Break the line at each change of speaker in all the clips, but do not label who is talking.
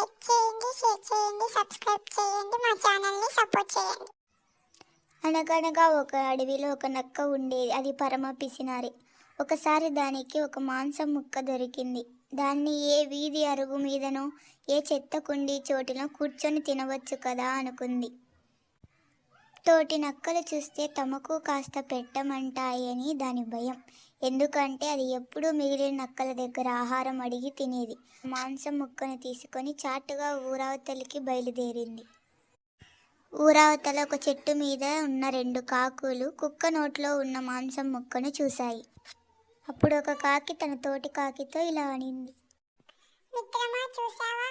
Like చేయండి share చేయండి subscribe చేయండి మా ఛానల్ని సపోర్ట్ చేయండి.
అనగనగా ఒక అడవిలో ఒక నక్క ఉండేది. అది పరమ పిసినారి. ఒకసారి దానికి ఒక మాంసం ముక్క దొరికింది. దాన్ని ఏ వీధి అరుగు మీదనో ఏ చెత్త కుండీ చోటునో కూర్చొని తినవచ్చు కదా అనుకుంది. తోటి నక్కలు చూస్తే తమకు కాస్త పెట్టమంటాయని దాని భయం. ఎందుకంటే అది ఎప్పుడూ మిగిలిన నక్కల దగ్గర ఆహారం అడిగి తినేది. మాంసం ముక్కను తీసుకొని చాటుగా ఊరావతలికి బయలుదేరింది. ఊరావతల ఒక చెట్టు మీద ఉన్న రెండు కాకులు కుక్క నోట్లో ఉన్న మాంసం ముక్కను చూశాయి. అప్పుడు ఒక కాకి తన తోటి కాకితో ఇలా అనింది.
మిత్రమా చూసావా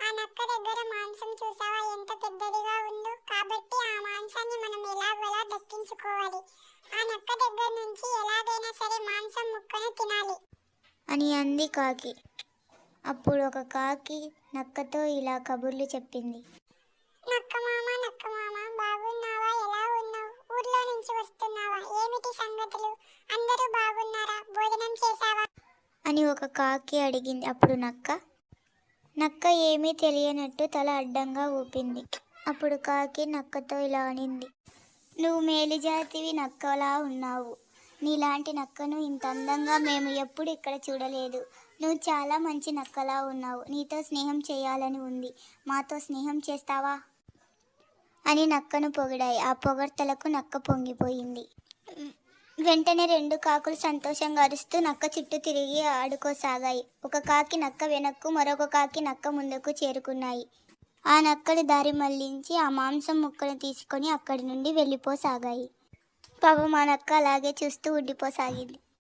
ఆ నక్క దగ్గర మాంసం చూసావా ఎంత పెద్దదిగా ఉందో. కాబట్టి దక్కించుకోవాలి ఆ నక్క దగ్గర నుంచి ఎలాగైనా సరే మాంసం ముక్కను తినాలి.
అని అంది కాకి. అప్పుడు ఒక కాకి నక్కతో ఇలా కబుర్లు చెప్పింది.
నక్క మామ నక్క మామ బాగున్నావా? ఎలా ఉన్నావు? ఊర్లో నుంచి వస్తున్నావా? ఏమిటి సంగతులు? అందరూ బాగున్నారా? భోజనం చేశావా?
అని ఒక కాకి అడిగింది. అప్పుడు నక్క నక్క ఏమీ తెలియనట్టు తల అడ్డంగా ఊపింది. అప్పుడు కాకి నక్కతో ఇలా అనింది. నువ్వు మేలుజాతివి నక్కలా ఉన్నావు. నీలాంటి నక్కను ఇంత అందంగా మేము ఎప్పుడు ఇక్కడ చూడలేదు. నువ్వు చాలా మంచి నక్కలా ఉన్నావు. నీతో స్నేహం చేయాలని ఉంది. మాతో స్నేహం చేస్తావా? అని నక్కను పొగిడాయి. ఆ పొగడ్తలకు నక్క పొంగిపోయింది. వెంటనే రెండు కాకులు సంతోషంగా అరుస్తూ నక్క చుట్టూ తిరిగి ఆడుకోసాగాయి. ఒక కాకి నక్క వెనక్కు మరొక కాకి నక్క ముందుకు చేరుకున్నాయి. ఆ నక్కలు దారి మళ్ళించి ఆ మాంసం ముక్కను తీసుకొని అక్కడి నుండి వెళ్ళిపోసాగాయి. పాపం ఆ నక్క అలాగే చూస్తూ ఉండిపోసాగింది.